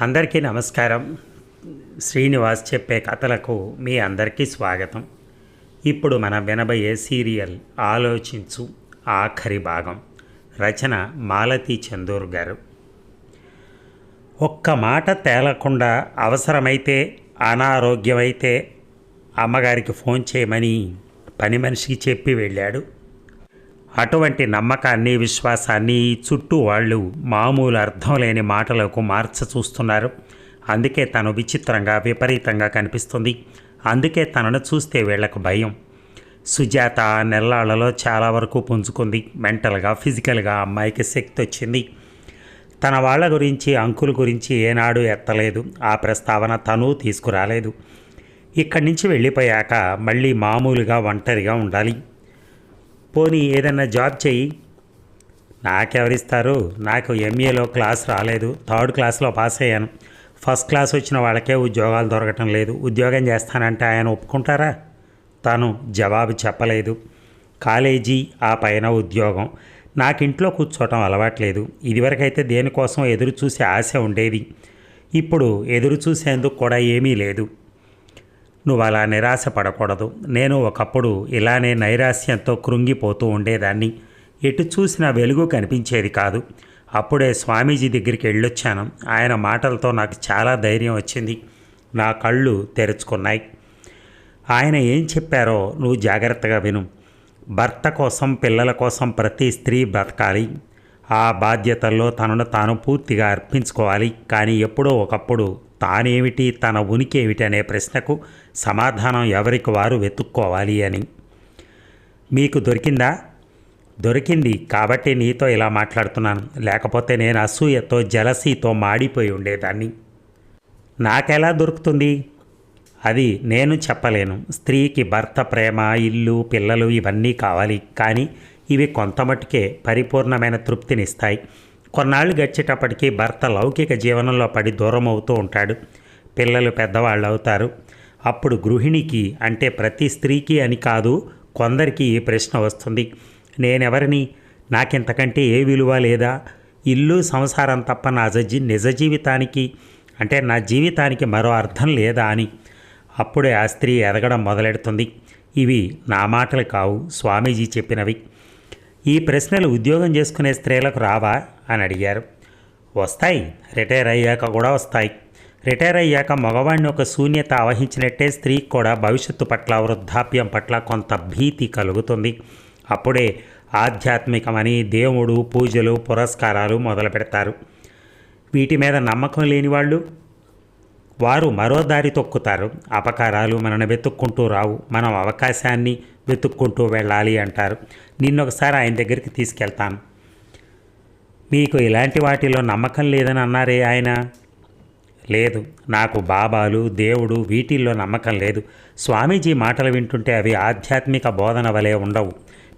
అందరికీ నమస్కారం. శ్రీనివాస్ చెప్పే కథలకు మీ అందరికీ స్వాగతం. ఇప్పుడు మనం వినబోయే సీరియల్ ఆలోచించు ఆఖరి భాగం. రచన మాలతి చందూర్ గారు. ఒక్క మాట తేలకుండా అవసరమైతే అనారోగ్యమైతే అమ్మగారికి ఫోన్ చేయమని పని మనిషికి చెప్పి వెళ్ళాడు. అటువంటి నమ్మకాన్ని విశ్వాసాన్ని చుట్టూ వాళ్ళు మామూలు అర్థం లేని మాటలకు మార్చ చూస్తున్నారు. అందుకే తను విచిత్రంగా విపరీతంగా కనిపిస్తుంది. అందుకే తనను చూస్తే వీళ్ళకు భయం. సుజాత నెల్లాళ్ళలో చాలా వరకు పుంజుకుంది. మెంటల్గా ఫిజికల్గా అమ్మాయికి శక్తి వచ్చింది. తన వాళ్ళ గురించి అంకుల్ గురించి ఏనాడు ఎత్తలేదు. ఆ ప్రస్తావన తను తీసుకురాలేదు. ఇక్కడి నుంచి వెళ్ళిపోయాక మళ్ళీ మామూలుగా ఒంటరిగా ఉండాలి. పోనీ ఏదన్నా జాబ్ చెయ్యి. నాకెవరిస్తారు? నాకు ఎంఏలో క్లాస్ రాలేదు. థర్డ్ క్లాస్లో పాస్ అయ్యాను. ఫస్ట్ క్లాస్ వచ్చిన వాళ్ళకే ఉద్యోగాలు దొరకటం లేదు. ఉద్యోగం చేస్తానంటే ఆయన ఒప్పుకుంటారా? తను జవాబు చెప్పలేదు. కాలేజీ ఆ పైన ఉద్యోగం. నాకు ఇంట్లో కూర్చోవటం అలవాట్లేదు. ఇదివరకైతే దేనికోసం ఎదురు చూసే ఆశ ఉండేది. ఇప్పుడు ఎదురు చూసేందుకు కూడా ఏమీ లేదు. నువ్వు అలా నిరాశ పడకూడదు నేను ఒకప్పుడు ఇలానే నైరాశ్యంతో కృంగిపోతూ ఉండేదాన్ని. ఎటు చూసినా వెలుగు కనిపించేది కాదు. అప్పుడే స్వామీజీ దగ్గరికి వెళ్ళొచ్చాను. ఆయన మాటలతో నాకు చాలా ధైర్యం వచ్చింది. నా కళ్ళు తెరుచుకున్నాయి. ఆయన ఏం చెప్పారో నువ్వు జాగ్రత్తగా విను. భర్త కోసం పిల్లల కోసం ప్రతి స్త్రీ బ్రతకాలి. ఆ బాధ్యతల్లో తనను తాను పూర్తిగా అర్పించుకోవాలి. కానీ ఎప్పుడో ఒకప్పుడు తానేమిటి తన ఉనికి ఏమిటి అనే ప్రశ్నకు సమాధానం ఎవరికి వారు వెతుక్కోవాలి అని. మీకు దొరికిందా? దొరికింది కాబట్టి నీతో ఇలా మాట్లాడుతున్నాను. లేకపోతే నేను అసూయతో జలసీతో మాడిపోయి ఉండేదాన్ని. నాకెలా దొరుకుతుంది? అది నేను చెప్పలేను. స్త్రీకి భర్త ప్రేమ ఇల్లు పిల్లలు ఇవన్నీ కావాలి. కానీ ఇవి కొంతమట్టుకే పరిపూర్ణమైన తృప్తినిస్తాయి. కొన్నాళ్ళు గడిచేటప్పటికీ భర్త లౌకిక జీవనంలో పడి దూరం అవుతూ ఉంటాడు. పిల్లలు పెద్దవాళ్ళు అవుతారు అప్పుడు గృహిణికి అంటే ప్రతి స్త్రీకి అని కాదు కొందరికి ఈ ప్రశ్న వస్తుంది. నేనెవరిని? నాకింతకంటే ఏ విలువ లేదా? ఇల్లు సంసారం తప్ప నా జీ నిజ జీవితానికి అంటే నా జీవితానికి మరో అర్థం లేదా అని. అప్పుడే ఆ స్త్రీ ఎదగడం మొదలెడుతుంది. ఇవి నా మాటలు కావు స్వామీజీ చెప్పినవి. ఈ ప్రశ్నలు ఉద్యోగం చేసుకునే స్త్రీలకు రావా? అని అడిగారు. వస్తాయి రిటైర్ అయ్యాక కూడా వస్తాయి. రిటైర్ అయ్యాక మగవాడిని ఒక శూన్యత ఆవహించినట్టే స్త్రీకి కూడా భవిష్యత్తు పట్ల వృద్ధాప్యం పట్ల కొంత భీతి కలుగుతుంది. అప్పుడే ఆధ్యాత్మికమని దేవుడు పూజలు పురస్కారాలు మొదలు పెడతారు. వీటి మీద నమ్మకం లేని వాళ్ళు వారు మరో దారి తొక్కుతారు. అపకారాలు మనను వెతుక్కుంటూ రావు. మనం అవకాశాన్ని వెతుక్కుంటూ వెళ్ళాలి అంటారు. నిన్నొకసారి ఆయన దగ్గరికి తీసుకెళ్తాను. మీకు ఇలాంటి వాటిలో నమ్మకం లేదని అన్నారే ఆయన? లేదు నాకు బాబాలు దేవుడు వీటిల్లో నమ్మకం లేదు. స్వామీజీ మాటలు వింటుంటే అవి ఆధ్యాత్మిక బోధన వలె ఉండవు.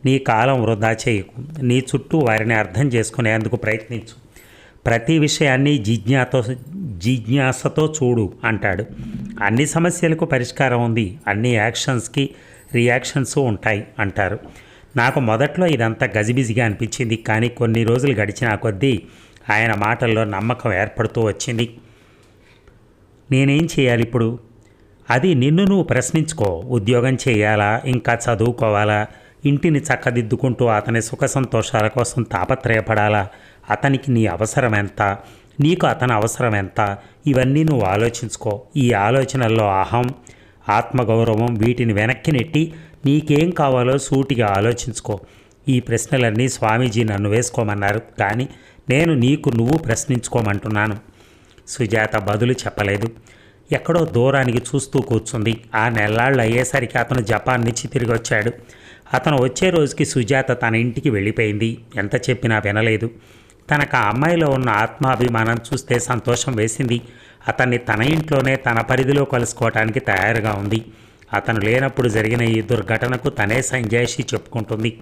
నీ కాలం వృధా చేయకు నీ చుట్టూ వారిని అర్థం చేసుకునేందుకు ప్రయత్నించు. ప్రతి విషయాన్ని జిజ్ఞాతో జిజ్ఞాసతో చూడు అంటాడు. అన్ని సమస్యలకు పరిష్కారం ఉంది. అన్ని యాక్షన్స్కి రియాక్షన్స్ ఉంటాయి అంటారు. నాకు మొదట్లో ఇదంతా గజిబిజిగా అనిపించింది. కానీ కొన్ని రోజులు గడిచిన కొద్దీ ఆయన మాటల్లో నమ్మకం ఏర్పడుతూ వచ్చింది. నేనేం చేయాలి ఇప్పుడు? అది నిన్ను నువ్వు ప్రశ్నించుకో. ఉద్యోగం చేయాలా? ఇంకా చదువుకోవాలా? ఇంటిని చక్కదిద్దుకుంటూ అతని సుఖ సంతోషాల కోసం తాపత్రయపడాలా? అతనికి నీ అవసరం ఎంత? నీకు అతని అవసరం ఎంత? ఇవన్నీ నువ్వు ఆలోచించుకో. ఈ ఆలోచనల్లో అహం ఆత్మగౌరవం వీటిని వెనక్కి నెట్టి నీకేం కావాలో సూటిగా ఆలోచించుకో. ఈ ప్రశ్నలన్నీ స్వామీజీ నన్ను వేసుకోమన్నారు. కానీ నేను నీకు నువ్వు ప్రశ్నించుకోమంటున్నాను. సుజాత బదులు చెప్పలేదు. ఎక్కడో దూరానికి చూస్తూ కూర్చుంది. ఆ నెల్లాళ్ళు అయ్యేసరికి అతను జపాన్ నుంచి తిరిగి వచ్చాడు. అతను వచ్చే రోజుకి సుజాత తన ఇంటికి వెళ్ళిపోయింది. ఎంత చెప్పినా వినలేదు. తనకు ఆ అమ్మాయిలో ఉన్న ఆత్మాభిమానం చూస్తే సంతోషం వేసింది. అతన్ని తన ఇంట్లోనే తన పరిధిలో కలుసుకోవటానికి తయారుగా ఉంది. అతను లేనప్పుడు జరిగిన ఈ దుర్ఘటనకు తనే సంజాయిషి చెప్పుకుంటుంది.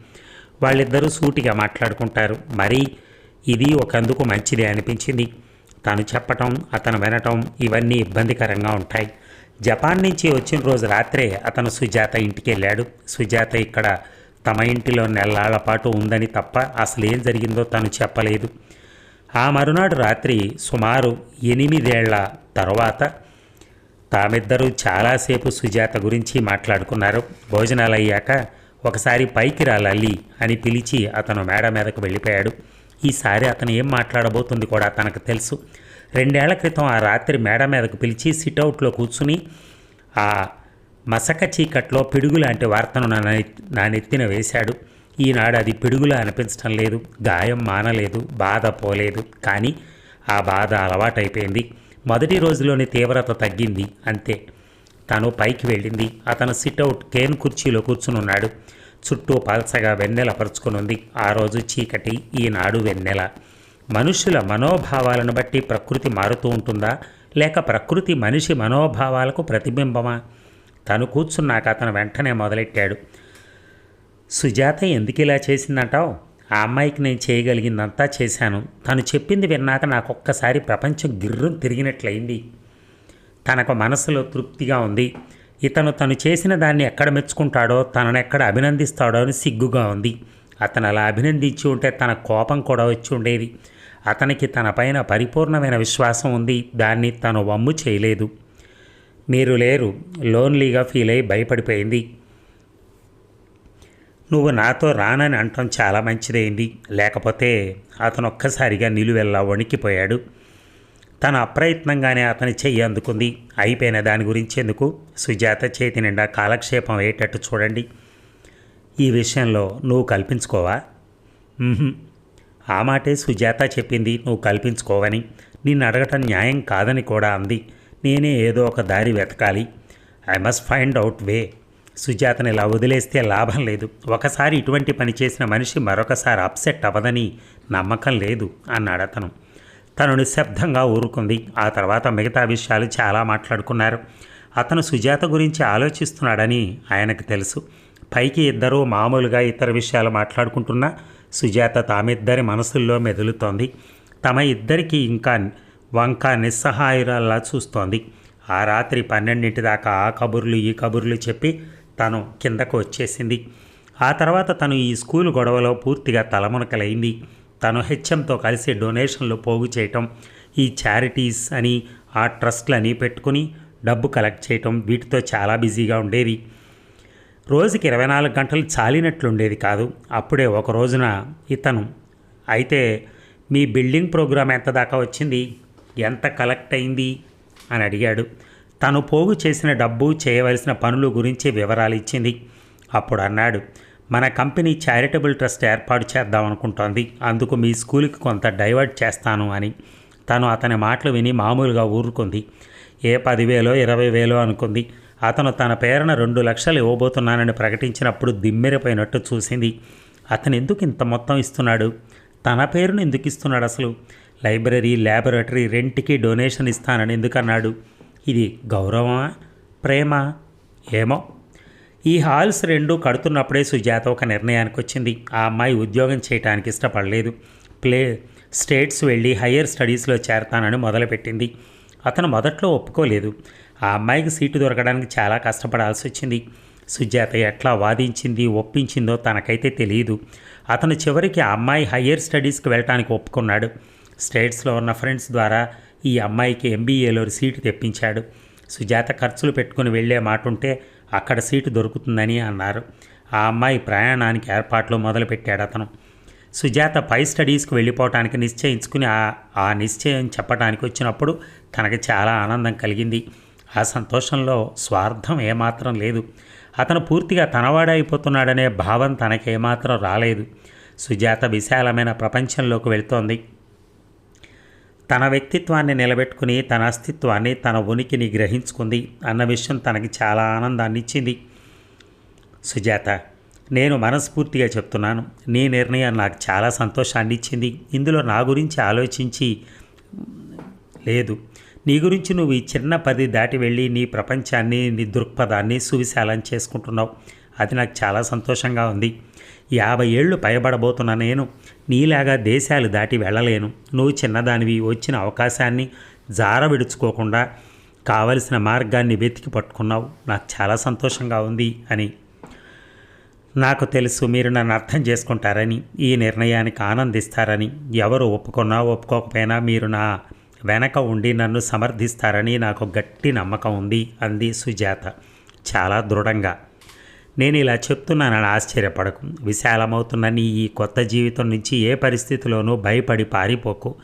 వాళ్ళిద్దరూ సూటిగా మాట్లాడుకుంటారు. మరి ఇది ఒకందుకు మంచిది అనిపించింది. తను చెప్పటం అతను వినటం ఇవన్నీ ఇబ్బందికరంగా ఉంటాయి. జపాన్ నుంచి వచ్చిన రోజు రాత్రే అతను సుజాత ఇంటికి వెళ్ళాడు సుజాత ఇక్కడ తమ ఇంటిలో నెల్లాళ్ళ పాటు ఉందని తప్ప అసలు ఏం జరిగిందో తను చెప్పలేదు. ఆ మరునాడు రాత్రి సుమారు ఎనిమిదేళ్ళ తర్వాత తామిద్దరూ చాలాసేపు సుజాత గురించి మాట్లాడుకున్నారు. భోజనాలు అయ్యాక ఒకసారి పైకి రా లల్లి అని పిలిచి అతను మేడ మీదకు వెళ్ళిపోయాడు. ఈసారి అతను ఏం మాట్లాడబోతుంది కూడా తనకు తెలుసు. రెండేళ్ళ క్రితం ఆ రాత్రి మేడ మీదకు పిలిచి సిట్అవుట్లో కూర్చుని ఆ మసక చీకట్లో పిడుగు లాంటి వార్తను నా నా నెత్తిన వేశాడు. ఈనాడు అది పిడుగులా అనిపించడం లేదు. గాయం మానలేదు. బాధ పోలేదు. కానీ ఆ బాధ అలవాటైపోయింది. మొదటి రోజులోని తీవ్రత తగ్గింది. అంతే. తను పైకి వెళ్ళింది. అతను సిట్అవుట్ కేన్ కుర్చీలో కూర్చుని ఉన్నాడు చుట్టూ పల్చగా వెన్నెల పరుచుకుని ఉంది ఆ రోజు చీకటి ఈనాడు వెన్నెల. మనుషుల మనోభావాలను బట్టి ప్రకృతి మారుతూ ఉంటుందా? లేక ప్రకృతి మనిషి మనోభావాలకు ప్రతిబింబమా? తను కూర్చున్నాక అతను వెంటనే మొదలెట్టాడు. సుజాత ఎందుకు ఇలా చేసిందంటావు? ఆ అమ్మాయికి నేను చేయగలిగిందంతా చేశాను. తను చెప్పింది విన్నాక నాకు ఒక్కసారి ప్రపంచం గిర్రం తిరిగినట్లయింది. తనకు మనసులో తృప్తిగా ఉంది. ఇతను తను చేసిన దాన్ని ఎక్కడ మెచ్చుకుంటాడో తనను ఎక్కడ అభినందిస్తాడో అని సిగ్గుగా ఉంది. అతను అలా అభినందించి ఉంటే తన కోపం కూడా వచ్చి ఉండేది. అతనికి తనపైన పరిపూర్ణమైన విశ్వాసం ఉంది. దాన్ని తను వమ్ము చేయలేదు. మీరు లేరు. లోన్లీగా ఫీల్ అయి భయపడిపోయింది. నువ్వు నాతో రానని అంటం చాలా మంచిదైంది. లేకపోతే అతను ఒక్కసారిగా నిలువెల్లా వణికిపోయాడు. తన అప్రయత్నంగానే అతని చెయ్యి అందుకుంది. అయిపోయిన దాని గురించి ఎందుకు సుజాత చేతి నిండా కాలక్షేపం అయ్యేటట్టు చూడండి. ఈ విషయంలో నువ్వు కల్పించుకోవా? ఆ మాటే సుజాత చెప్పింది నువ్వు కల్పించుకోవని. నిన్ను అడగటం న్యాయం కాదని కూడా అంది. నేనే ఏదో ఒక దారి వెతకాలి. I must find out way. సుజాతని ఇలా వదిలేస్తే లాభం లేదు. ఒకసారి ఇటువంటి పని చేసిన మనిషి మరొకసారి అప్సెట్ అవ్వదని నమ్మకం లేదు అన్నాడు అతను తను నిశ్శబ్దంగా ఊరుకుంది. ఆ తర్వాత మిగతా విషయాలు చాలా మాట్లాడుకున్నారు. అతను సుజాత గురించి ఆలోచిస్తున్నాడని ఆయనకు తెలుసు. పైకి ఇద్దరూ మామూలుగా ఇతర విషయాలు మాట్లాడుకుంటున్నా సుజాత తామిద్దరి మనసుల్లో మెదులుతోంది. తమ ఇద్దరికి ఇంకా వంక నిస్సహాయురాల్లా చూస్తోంది. ఆ రాత్రి పన్నెండింటి దాకా ఆ కబుర్లు ఈ కబుర్లు చెప్పి తను కిందకు వచ్చేసింది. ఆ తర్వాత తను ఈ స్కూల్ గొడవలో పూర్తిగా తలమునకలైంది. తను హెచ్ఎంతో కలిసి డొనేషన్లు పోగు చేయటం ఈ చారిటీస్ అని ఆ ట్రస్ట్లని పెట్టుకుని డబ్బు కలెక్ట్ చేయటం వీటితో చాలా బిజీగా ఉండేది. రోజుకి ఇరవై నాలుగు గంటలు చాలినట్లుండేది కాదు. అప్పుడే ఒక రోజున ఇతను అయితే మీ బిల్డింగ్ ప్రోగ్రాం ఎంత దాకా వచ్చింది? ఎంత కలెక్ట్ అయింది? అని అడిగాడు. తను పోగు చేసిన డబ్బు చేయవలసిన పనుల గురించి వివరాలు ఇచ్చింది. అప్పుడు అన్నాడు మన కంపెనీ చారిటబుల్ ట్రస్ట్ ఏర్పాటు చేద్దాం అనుకుంటోంది అందుకు మీ స్కూల్కి కొంత డైవర్ట్ చేస్తాను అని. తను అతని మాటలు విని మామూలుగా ఊరుకుంది. ఏ పదివేలో ఇరవై వేలో అనుకుంది. అతను తన పేరున రెండు లక్షలు ఇవ్వబోతున్నానని ప్రకటించినప్పుడు దిమ్మెరిపోయినట్టు చూసింది. అతను ఎందుకు ఇంత మొత్తం ఇస్తున్నాడు? తన పేరును ఎందుకు ఇస్తున్నాడు అసలు? లైబ్రరీ ల్యాబొరేటరీ రెంట్కి డొనేషన్ ఇస్తానని ఎందుకన్నాడు? ఇది గౌరవమా? ప్రేమ? ఏమో. ఈ హాల్స్ రెండు కడుతున్నప్పుడే సుజాత ఒక నిర్ణయానికి వచ్చింది ఆ అమ్మాయి ఉద్యోగం చేయడానికి ఇష్టపడలేదు. ప్లే స్టేట్స్ వెళ్ళి హయ్యర్ స్టడీస్లో చేరతానని మొదలుపెట్టింది. అతను మొదట్లో ఒప్పుకోలేదు. ఆ అమ్మాయికి సీటు దొరకడానికి చాలా కష్టపడాల్సి వచ్చింది. సుజాత ఎట్లా వాదించింది ఒప్పించిందో తనకైతే తెలియదు అతను చివరికి ఆ అమ్మాయి హయ్యర్ స్టడీస్కి వెళ్ళటానికి ఒప్పుకున్నాడు. స్టేట్స్లో ఉన్న ఫ్రెండ్స్ ద్వారా ఈ అమ్మాయికి ఎంబీఏలో సీటు తెప్పించాడు. సుజాత ఖర్చులు పెట్టుకుని వెళ్ళే మాట ఉంటే అక్కడ సీటు దొరుకుతుందని అన్నారు. ఆ అమ్మాయి ప్రయాణానికి ఏర్పాట్లు మొదలుపెట్టాడు అతను. సుజాత పై స్టడీస్కి వెళ్ళిపోవటానికి నిశ్చయించుకుని ఆ ఆ నిశ్చయం చెప్పడానికి వచ్చినప్పుడు తనకు చాలా ఆనందం కలిగింది. ఆ సంతోషంలో స్వార్థం ఏమాత్రం లేదు. అతను పూర్తిగా తనవాడైపోతున్నాడనే భావం తనకేమాత్రం రాలేదు. సుజాత విశాలమైన ప్రపంచంలోకి వెళ్తోంది. తన వ్యక్తిత్వాన్ని నిలబెట్టుకుని తన అస్తిత్వాన్ని తన ఉనికిని గ్రహించుకుంది అన్న విషయం తనకి చాలా ఆనందాన్ని ఇచ్చింది. సుజాత నేను మనస్ఫూర్తిగా చెప్తున్నాను. నీ నిర్ణయం నాకు చాలా సంతోషాన్ని ఇచ్చింది. ఇందులో నా గురించి ఆలోచించి లేదు. నీ గురించి నువ్వు ఈ చిన్న పది దాటి వెళ్ళి నీ ప్రపంచాన్ని నీ దృక్పథాన్ని సువిశాలం చేసుకుంటున్నావు. అది నాకు చాలా సంతోషంగా ఉంది. యాభై ఏళ్ళు పైబడబోతున్న నేను నీలాగా దేశాలు దాటి వెళ్ళలేను. నువ్వు చిన్నదానివి. వచ్చిన అవకాశాన్ని జార విడుచుకోకుండా కావలసిన మార్గాన్ని వెతికి పట్టుకున్నావు. నాకు చాలా సంతోషంగా ఉంది అని. నాకు తెలుసు మీరు నన్ను అర్థం చేసుకుంటారని. ఈ నిర్ణయానికి ఆనందిస్తారని. ఎవరు ఒప్పుకున్నా ఒప్పుకోకపోయినా మీరు నా వెనక ఉండి నన్ను సమర్థిస్తారని నాకు గట్టి నమ్మకం ఉంది అంది సుజాత. చాలా దృఢంగా. నేను ఇలా చెప్తున్నానని ఆశ్చర్యపడకు. విశాలమవుతున్న నీ ఈ కొత్త జీవితం నుంచి ఏ పరిస్థితిలోనూ భయపడి పారిపోకు.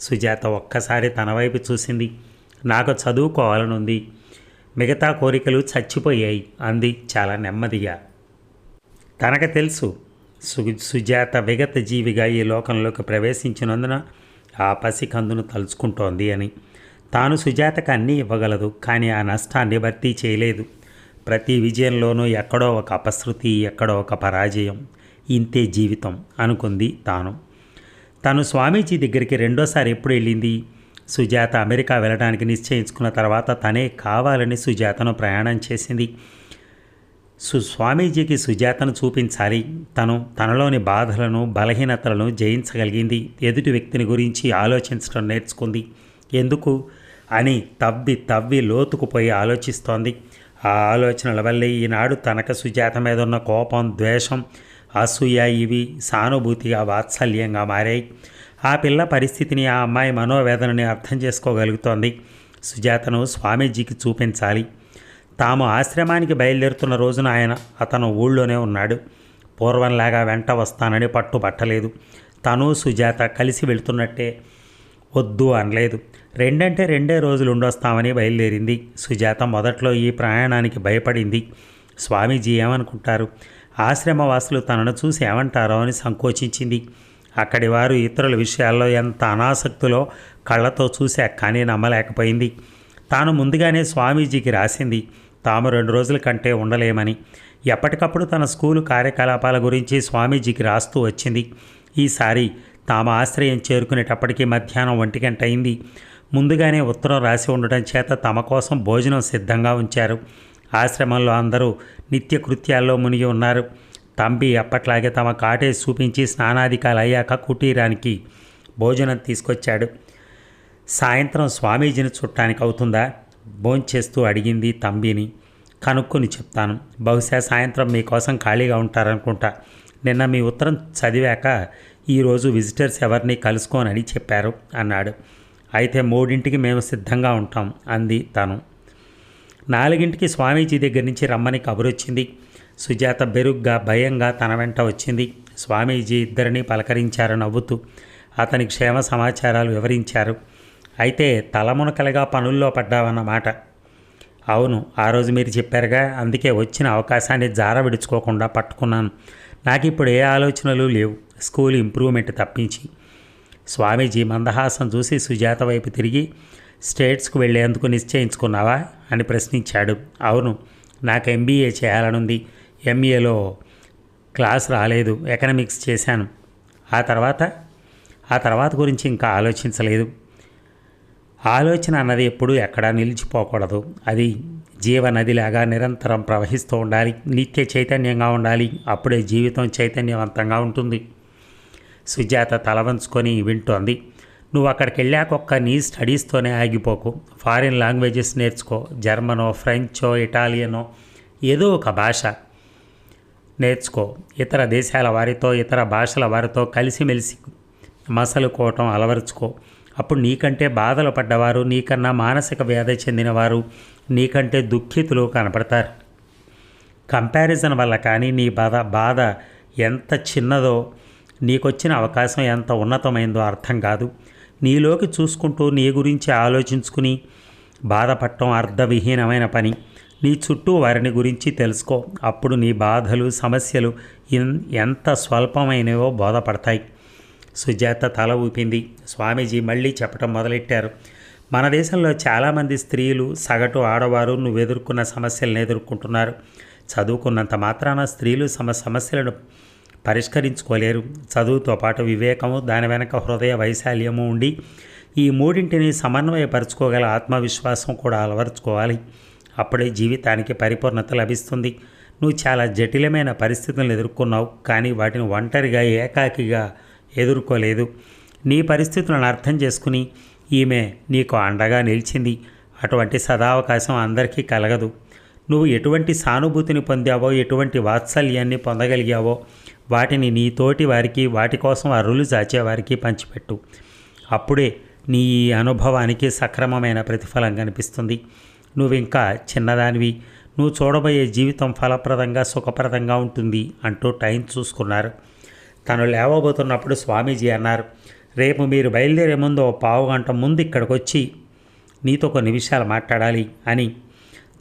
సుజాత ఒక్కసారి తన వైపు చూసింది. నాకు చదువుకోవాలనుంది. మిగతా కోరికలు చచ్చిపోయాయి అంది చాలా నెమ్మదిగా. తనకు తెలుసు సు సుజాత విగత జీవిగా ఈ లోకంలోకి ప్రవేశించినందున ఆ పసికందును తలుచుకుంటోంది అని. తాను సుజాతకు అన్నీ ఇవ్వగలదు కానీ ఆ నష్టాన్ని భర్తీ చేయలేదు. ప్రతి విజయంలోనూ ఎక్కడో ఒక అపశృతి ఎక్కడో ఒక పరాజయం. ఇంతే జీవితం అనుకుంది తాను. తను స్వామీజీ దగ్గరికి రెండోసారి ఎప్పుడు వెళ్ళింది? సుజాత అమెరికా వెళ్ళడానికి నిశ్చయించుకున్న తర్వాత తనే కావాలని సుజాతను ప్రయాణం చేసింది. సు స్వామీజీకి సుజాతను చూపించాలి. తను తనలోని బాధలను బలహీనతలను జయించగలిగింది. ఎదుటి వ్యక్తిని గురించి ఆలోచించడం నేర్చుకుంది. ఎందుకు? అని తవ్వి తవ్వి లోతుకుపోయి ఆలోచిస్తోంది. ఆ ఆలోచనల వల్లే ఈనాడు తనకు సుజాత మీద ఉన్న కోపం ద్వేషం అసూయ ఇవి సానుభూతిగా వాత్సల్యంగా మారాయి. ఆ పిల్ల పరిస్థితిని ఆ అమ్మాయి మనోవేదనని అర్థం చేసుకోగలుగుతోంది. సుజాతను స్వామీజీకి చూపించాలి. తాము ఆశ్రమానికి బయలుదేరుతున్న రోజున ఆయన అతను ఊళ్ళోనే ఉన్నాడు. పూర్వంలాగా వెంట వస్తానని పట్టుబట్టలేదు. తను సుజాత కలిసి వెళ్తున్నట్టే వద్దు అనలేదు. రెండంటే రెండే రోజులు ఉండొస్తామని బయలుదేరింది. సుజాత మొదట్లో ఈ ప్రయాణానికి భయపడింది. స్వామీజీ ఏమనుకుంటారు? ఆశ్రమవాసులు తనను చూసి ఏమంటారో అని సంకోచించింది. అక్కడి వారు ఇతరుల విషయాల్లో ఎంత అనాసక్తిలో కళ్ళతో చూసా కానీ నమ్మలేకపోయింది. తాను ముందుగానే స్వామీజీకి రాసింది తాము రెండు రోజుల కంటే ఉండలేమని. ఎప్పటికప్పుడు తన స్కూలు కార్యకలాపాల గురించి స్వామీజీకి రాస్తూ వచ్చింది. ఈసారి తాము ఆశ్రయం చేరుకునేటప్పటికీ మధ్యాహ్నం ఒంటి గంట అయింది ముందుగానే ఉత్తరం రాసి ఉండటం చేత తమ కోసం భోజనం సిద్ధంగా ఉంచారు. ఆశ్రమంలో అందరూ నిత్య కృత్యాల్లో మునిగి ఉన్నారు. తంబి అప్పట్లాగే తమ కాటేజ్ చూపించి స్నానాధికాలు అయ్యాక కుటీరానికి భోజనం తీసుకొచ్చాడు. సాయంత్రం స్వామీజీని చుట్టానికి అవుతుందా? భోంచేస్తూ అడిగింది తంబిని. కనుక్కొని చెప్తాను. బహుశా సాయంత్రం మీకోసం ఖాళీగా ఉంటారనుకుంటా. నిన్న మీ ఉత్తరం చదివాక ఈరోజు విజిటర్స్ ఎవరిని కలుసుకోనని చెప్పారు అన్నాడు. అయితే మూడింటికి మేము సిద్ధంగా ఉంటాం అంది తను. నాలుగింటికి స్వామీజీ దగ్గర నుంచి రమ్మని కబురొచ్చింది. సుజాత బెరుగ్గా భయంగా తన వెంట వచ్చింది. స్వామీజీ ఇద్దరిని పలకరించారు నవ్వుతూ అతని క్షేమ సమాచారాలు వివరించారు. అయితే తలమునకలుగా పనుల్లో పడ్డావన్నమాట అవును ఆ రోజు మీరు చెప్పారుగా అందుకే వచ్చిన అవకాశాన్ని జార విడుచుకోకుండా పట్టుకున్నాను. నాకు ఇప్పుడు ఏ ఆలోచనలు లేవు. స్కూల్ ఇంప్రూవ్మెంట్ తప్పించి. స్వామీజీ మందహాసం చూసి సుజాత వైపు తిరిగి స్టేట్స్కు వెళ్ళేందుకు నిశ్చయించుకున్నావా? అని ప్రశ్నించాడు. అవును నాకు ఎంబీఏ చేయాలనుంది. ఎంఏలో క్లాస్ రాలేదు ఎకనమిక్స్ చేశాను. ఆ తర్వాత? ఆ తర్వాత గురించి ఇంకా ఆలోచించలేదు. ఆలోచన అన్నది ఎప్పుడూ ఎక్కడా నిలిచిపోకూడదు. అది జీవనదిలాగా నిరంతరం ప్రవహిస్తూ ఉండాలి. నిత్య చైతన్యంగా ఉండాలి. అప్పుడే జీవితం చైతన్యవంతంగా ఉంటుంది. సుజాత తలవంచుకొని వింటోంది. నువ్వు అక్కడికి వెళ్ళాక ఒక్క నీ స్టడీస్తోనే ఆగిపోకు. ఫారిన్ లాంగ్వేజెస్ నేర్చుకో. జర్మనో ఫ్రెంచో ఇటాలియనో ఏదో ఒక భాష నేర్చుకో. ఇతర దేశాల వారితో ఇతర భాషల వారితో కలిసిమెలిసి మసలుకోవటం అలవరుచుకో. అప్పుడు నీకంటే బాధలు పడ్డవారు నీకన్నా మానసిక వ్యాధి చెందినవారు నీకంటే దుఃఖితులు కనపడతారు. కంపారిజన్ వల్ల కానీ నీ బాధ బాధ ఎంత చిన్నదో నీకొచ్చిన అవకాశం ఎంత ఉన్నతమైందో అర్థం కాదు. నీలోకి చూసుకుంటూ నీ గురించి ఆలోచించుకుని బాధపడటం అర్థవిహీనమైన పని. నీ చుట్టూ వారిని గురించి తెలుసుకో. అప్పుడు నీ బాధలు సమస్యలు ఎంత స్వల్పమైనవో బోధపడతాయి. సుజాత తల ఊపింది. స్వామీజీ మళ్ళీ చెప్పటం మొదలెట్టారు. మన దేశంలో చాలామంది స్త్రీలు సగటు ఆడవారు నువ్వు ఎదుర్కొన్న సమస్యలను ఎదుర్కొంటున్నారు. చదువుకున్నంత మాత్రాన స్త్రీలు సమ సమస్యలను పరిష్కరించుకోలేరు. చదువుతో పాటు వివేకము దాని వెనక హృదయ వైశాల్యము ఉండి ఈ మూడింటిని సమన్వయపరుచుకోగల ఆత్మవిశ్వాసం కూడా అలవరుచుకోవాలి. అప్పుడే జీవితానికి పరిపూర్ణత లభిస్తుంది. నువ్వు చాలా జటిలమైన పరిస్థితులను ఎదుర్కొన్నావు కానీ వాటిని ఒంటరిగా ఏకాకిగా ఎదుర్కోలేదు. నీ పరిస్థితులను అర్థం చేసుకుని ఈమె నీకు అండగా నిలిచింది. అటువంటి సదావకాశం అందరికీ కలగదు. నువ్వు ఎటువంటి సానుభూతిని పొందావో ఎటువంటి వాత్సల్యాన్ని పొందగలిగావో వాటిని నీ తోటి వారికి వాటి కోసం అరులు చాచేవారికి పంచిపెట్టు. అప్పుడే నీ అనుభవానికి సక్రమమైన ప్రతిఫలం కనిపిస్తుంది. నువ్వు ఇంకా చిన్నదానివి. నువ్వు చూడబోయే జీవితం ఫలప్రదంగా సుఖప్రదంగా ఉంటుంది అంటూ టైం చూసుకున్నారు. తను లేవబోతున్నప్పుడు స్వామీజీ అన్నారు రేపు మీరు బయలుదేరే ముందు పావు గంట ముందు ఇక్కడికి వచ్చి నీతో కొన్ని విషయాలు మాట్లాడాలి అని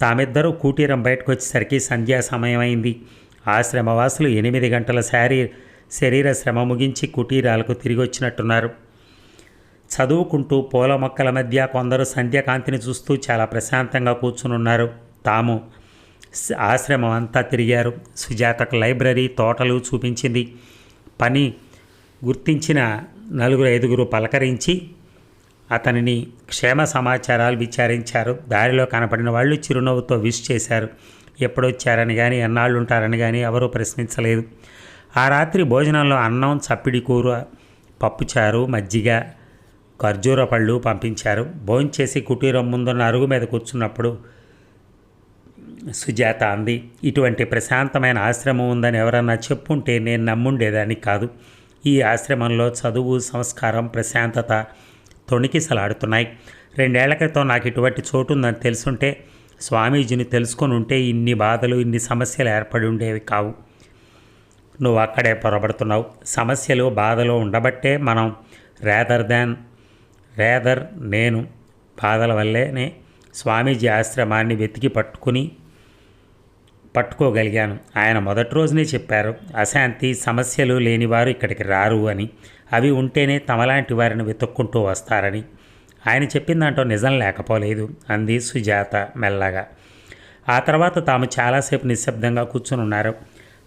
తామిద్దరూ కూటీరం బయటకు వచ్చేసరికి సంధ్యా సమయమైంది. ఆశ్రమవాసులు ఎనిమిది గంటల శారీ శరీర శ్రమ ముగించి కుటీరాలకు తిరిగి వచ్చినట్టున్నారు చదువుకుంటూ పూల మొక్కల మధ్య కొందరు సంధ్యకాంతిని చూస్తూ చాలా ప్రశాంతంగా కూర్చునున్నారు. తాము ఆశ్రమం అంతా తిరిగారు. సుజాతకు లైబ్రరీ తోటలు చూపించింది. పని గుర్తించిన నలుగురు ఐదుగురు పలకరించి అతనిని క్షేమ సమాచారాలు విచారించారు. దారిలో కనపడిన వాళ్ళు చిరునవ్వుతో విష్ చేశారు. ఎప్పుడొచ్చారని కానీ ఎన్నాళ్ళు ఉంటారని కానీ ఎవరూ ప్రశ్నించలేదు. ఆ రాత్రి భోజనంలో అన్నం చప్పిడి కూర పప్పుచారు మజ్జిగ ఖర్జూర పళ్ళు పంపించారు. భోంచేసి కుటీరం ముందున్న అరుగు మీద కూర్చున్నప్పుడు సుజాత అంది ఇటువంటి ప్రశాంతమైన ఆశ్రమం ఉందని ఎవరన్నా చెప్పుంటే నేను నమ్ముండేదాన్ని కాదు. ఈ ఆశ్రమంలో చదువు సంస్కారం ప్రశాంతత తొణికిసలాడుతున్నాయి రెండేళ్ళ క్రితం నాకు ఇటువంటి చోటు ఉందని తెలుసుంటే స్వామీజీని తెలుసుకొని ఉంటే ఇన్ని బాధలు ఇన్ని సమస్యలు ఏర్పడి ఉండేవి కావు. నువ్వు అక్కడే పొరబడుతున్నావు. సమస్యలు బాధలు ఉండబట్టే మనం రేదర్ దాన్ రేదర్ నేను బాధల వల్లేనే స్వామీజీ ఆశ్రమాన్ని వెతికి పట్టుకుని పట్టుకోగలిగాను. ఆయన మొదటి రోజునే చెప్పారు అశాంతి సమస్యలు లేనివారు ఇక్కడికి రారు అని. అవి ఉంటేనే తమలాంటి వారిని వెతుక్కుంటూ వస్తారని. ఆయన చెప్పిన దాంట్లో నిజం లేకపోలేదు అంది సుజాత మెల్లగా. ఆ తర్వాత తాము చాలాసేపు నిశ్శబ్దంగా కూర్చుని ఉన్నారు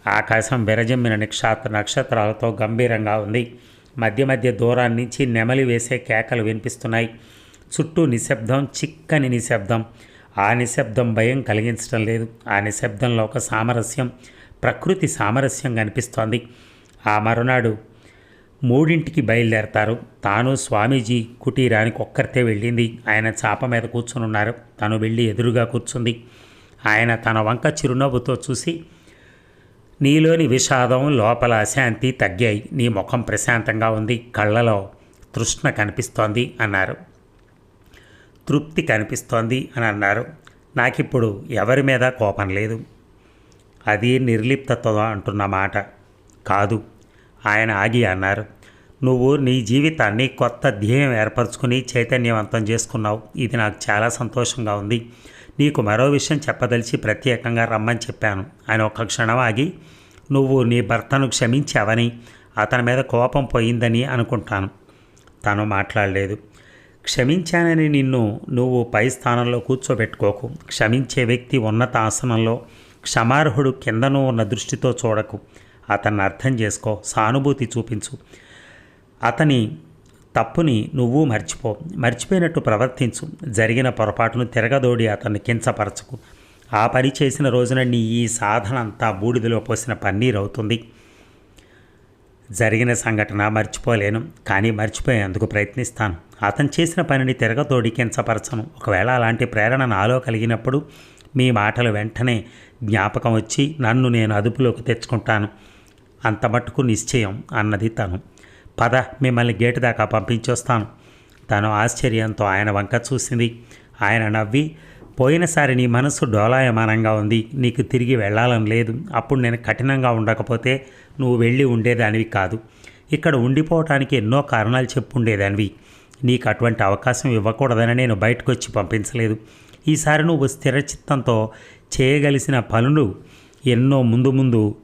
ఆకాశం విరజమ్మిన నిక్షాత్ర నక్షత్రాలతో గంభీరంగా ఉంది. మధ్య మధ్య దూరాన్ని నుంచి నెమలి వేసే కేకలు వినిపిస్తున్నాయి. చుట్టూ నిశ్శబ్దం చిక్కని నిశ్శబ్దం. ఆ నిశ్శబ్దం భయం కలిగించడం లేదు. ఆ నిశ్శబ్దంలో ఒక సామరస్యం ప్రకృతి సామరస్యం కనిపిస్తోంది. ఆ మరునాడు మూడింటికి బయలుదేరతారు. తాను స్వామీజీ కుటీరానికి ఒక్కరితే వెళ్ళింది. ఆయన చాప మీద కూర్చునున్నారు. తను వెళ్ళి ఎదురుగా కూర్చుంది. ఆయన తన వంక చిరునవ్వుతో చూసి నీలోని విషాదం లోపల అశాంతి తగ్గాయి. నీ ముఖం ప్రశాంతంగా ఉంది. కళ్ళలో తృష్ణ కనిపిస్తోంది అన్నారు. తృప్తి కనిపిస్తోంది అని అన్నారు. నాకిప్పుడు ఎవరి మీద కోపం లేదు. అది నిర్లిప్తతో అంటున్న మాట. కాదు. ఆయన ఆగి అన్నారు నువ్వు నీ జీవితాన్ని కొత్త ధ్యేయం ఏర్పరచుకుని చైతన్యవంతం చేసుకున్నావు. ఇది నాకు చాలా సంతోషంగా ఉంది. నీకు మరో విషయం చెప్పదలిచి ప్రత్యేకంగా రమ్మని చెప్పాను. ఆయన ఒక క్షణం ఆగి నువ్వు నీ భర్తను క్షమించావని అతని మీద కోపం పోయిందని అనుకుంటాను. తను మాట్లాడలేదు. క్షమించానని నిన్ను నువ్వు పై స్థానంలో కూర్చోబెట్టుకోకు. క్షమించే వ్యక్తి ఉన్నత ఆసనంలో క్షమార్హుడు కిందను ఉన్న దృష్టితో చూడకు. అతన్ని అర్థం చేసుకో సానుభూతి చూపించు. అతని తప్పుని నువ్వు మర్చిపో మర్చిపోయినట్టు ప్రవర్తించు. జరిగిన పొరపాటును తిరగదోడి అతన్ని కించపరచకు. ఆ పని చేసిన రోజున నీ ఈ సాధన అంతా బూడిదలో పోసిన పన్నీర్ అవుతుంది. జరిగిన సంఘటన మర్చిపోలేను కానీ మర్చిపోయేందుకు ప్రయత్నిస్తాను. అతను చేసిన పనిని తిరగతోడి కించపరచను. ఒకవేళ అలాంటి ప్రేరణ నాలో కలిగినప్పుడు మీ మాటలు వెంటనే జ్ఞాపకం వచ్చి నన్ను నేను అదుపులోకి తెచ్చుకుంటాను. అంత మట్టుకు నిశ్చయం అన్నది తను. పద మిమ్మల్ని గేటు దాకా పంపించొస్తాను. తను ఆశ్చర్యంతో ఆయన వంక చూసింది. ఆయన నవ్వి పోయినసారి నీ మనసు డోలాయమానంగా ఉంది. నీకు తిరిగి వెళ్ళాలని లేదు. అప్పుడు నేను కఠినంగా ఉండకపోతే నువ్వు వెళ్ళి ఉండేదానివి కాదు. ఇక్కడ ఉండిపోవటానికి ఎన్నో కారణాలు చెప్పుండేదానివి. నీకు అటువంటి అవకాశం ఇవ్వకూడదని నేను బయటకు వచ్చి పంపించలేదు. ఈసారి నువ్వు స్థిరచిత్తంతో చేయగలిసిన పనులు ఎన్నో ముందు ముందు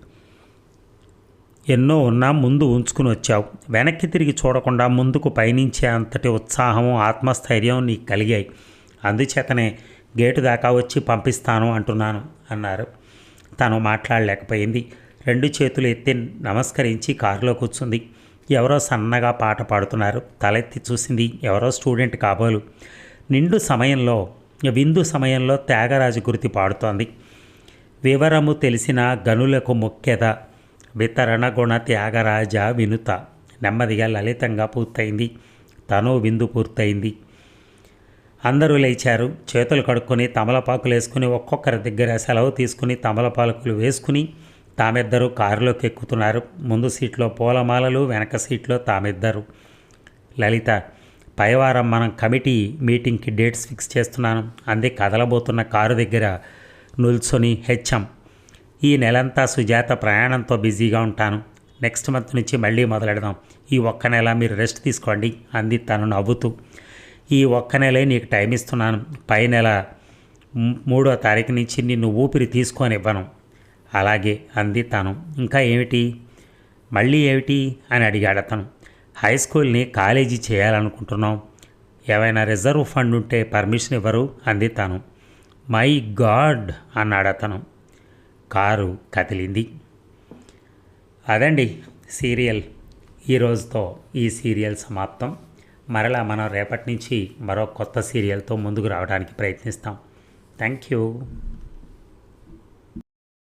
ఎన్నో ఉన్నా ముందు ఉంచుకుని వచ్చావు. వెనక్కి తిరిగి చూడకుండా ముందుకు పయనించే అంతటి ఉత్సాహం ఆత్మస్థైర్యం నీకు కలిగాయి. అందుచేతనే గేటు దాకా వచ్చి పంపిస్తాను అంటున్నాను అన్నారు. తను మాట్లాడలేకపోయింది. రెండు చేతులు ఎత్తి నమస్కరించి కారులో కూర్చుంది. ఎవరో సన్నగా పాట పాడుతున్నారు. తలెత్తి చూసింది ఎవరో స్టూడెంట్ కాబోలు. నిండు సమయంలో విందు సమయంలో త్యాగరాజు గురించి పాడుతోంది. వివరము తెలిసిన గనులకు ముఖ్యత వితరణ గుణ త్యాగరాజ వినుత. నెమ్మదిగా లలితంగా పూర్తయింది. తను విందు పూర్తయింది. అందరూ లేచారు. చేతులు కడుక్కొని తమలపాకులు వేసుకుని ఒక్కొక్కరి దగ్గర సెలవు తీసుకుని తమలపాకులు వేసుకుని తామిద్దరు కారులోకి ఎక్కుతున్నారు ముందు సీట్లో పూలమాలలు వెనక సీట్లో తామిద్దరు. లలిత పైవారం మనం కమిటీ మీటింగ్కి డేట్స్ ఫిక్స్ చేస్తున్నాను. అంది కదలబోతున్న కారు దగ్గర నుల్సొని హెచ్ఎం ఈ నెలంతా సుజాత ప్రయాణంతో బిజీగా ఉంటాను. నెక్స్ట్ మంత్ నుంచి మళ్ళీ మొదలెడదాం. ఈ ఒక్క నెల మీరు రెస్ట్ తీసుకోండి అంది తను నవ్వుతూ. ఈ ఒక్క నెలే నీకు టైం ఇస్తున్నాను. పై నెల మూడో తారీఖు నుంచి నిన్ను ఊపిరి తీసుకొని ఇవ్వను అలాగే అంది తను. ఇంకా ఏమిటి? మళ్ళీ ఏమిటి? అని అడిగాడు అతను. హై స్కూల్ని కాలేజీ చేయాలనుకుంటున్నాం. ఏవైనా రిజర్వ్ ఫండ్ ఉంటే పర్మిషన్ ఇవ్వరు అంది తను. My God! అన్నాడు అతను. కారు కదిలింది. అదండి సీరియల్. ఈ రోజుతో ఈ సీరియల్ సమాప్తం. మరలా మనం రేపటి నుంచి మరో కొత్త సీరియల్తో ముందుకు రావడానికి ప్రయత్నిస్తాం. Thank you.